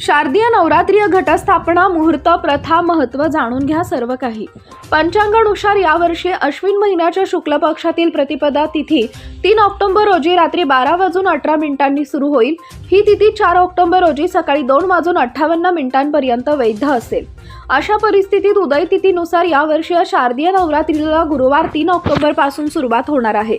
शारदीय नवरात्रीय घटस्थापना मुहूर्त प्रथा महत्त्व जाणून घ्या सर्व काही. पंचांगानुसार यावर्षी अश्विन महिन्याच्या शुक्ल पक्षातील प्रतिपदा तिथी तीन ऑक्टोबर रोजी रात्री बारा वाजून अठरा मिनिटांनी सुरू होईल. ही तिथी चार ऑक्टोबर रोजी सकाळी दोन वाजून अठ्ठावन्न मिनिटांपर्यंत वैध असेल. अशा परिस्थितीत उदय तिथीनुसार यावर्षी शारदीय नवरात्रीला गुरुवार तीन ऑक्टोबरपासून सुरुवात होणार आहे.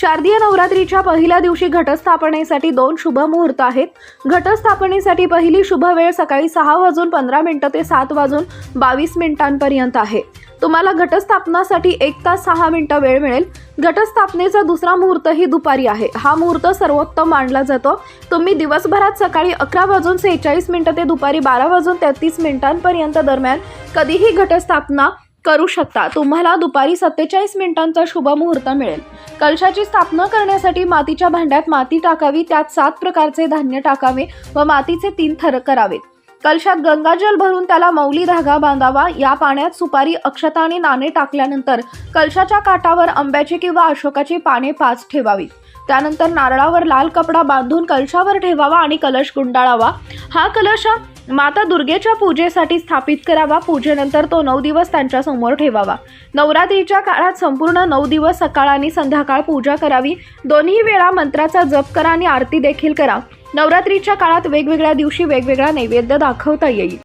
शारदीय नवरात्रीच्या पहिल्या दिवशी घटस्थापनेसाठी दोन शुभ मुहूर्त आहेत. घटस्थापनेसाठी पहिली शुभ वेळ सकाळी सहा वाजून पंधरा मिनटं ते सात वाजून बावीस मिनिटांपर्यंत आहे. तुम्हाला घटस्थापनासाठी एक तास सहा मिनटं वेळ मिळेल. घटस्थापनेचा दुसरा मुहूर्तही दुपारी आहे. हा मुहूर्त सर्वोत्तम मानला जातो. तुम्ही दिवसभरात सकाळी अकरा वाजून सेहेचाळीस मिनटं ते दुपारी बारा वाजून तेहतीस मिनिटांपर्यंत दरम्यान कधीही घटस्थापना करू शकता. तुम्हाला दुपारी सत्तेचाळीस मिनिटांचा शुभ मुहूर्त मिळेल. कलशाची स्थापना करण्यासाठी मातीच्या भांड्यात माती टाकावी त्यात सात प्रकारचे धान्य टाकावे व मातीचे तीन थर करावेत. कलशात गंगाजल भरून त्याला मौली धागा बांधावा. या पाण्यात सुपारी अक्षता आणि नाणे टाकल्यानंतर कलशाच्या काठावर आंब्याची किंवा अशोकाची पाने पाच ठेवावी त्यानंतर नारळावर लाल कपडा बांधून कलशावर ठेवावा आणि कलश गुंडाळावा. हा कलश माता दुर्गेच्या पूजेसाठी स्थापित करावा पूजेनंतर तो नऊ दिवस त्यांच्यासमोर ठेवावा. नवरात्रीच्या काळात संपूर्ण नऊ दिवस सकाळ आणि संध्याकाळ पूजा करावी. दोन्ही वेळा मंत्राचा जप करा आणि आरती देखील करा. नवरात्रीच्या काळात वेगवेगळ्या दिवशी वेगवेगळा नैवेद्य दाखवता येईल.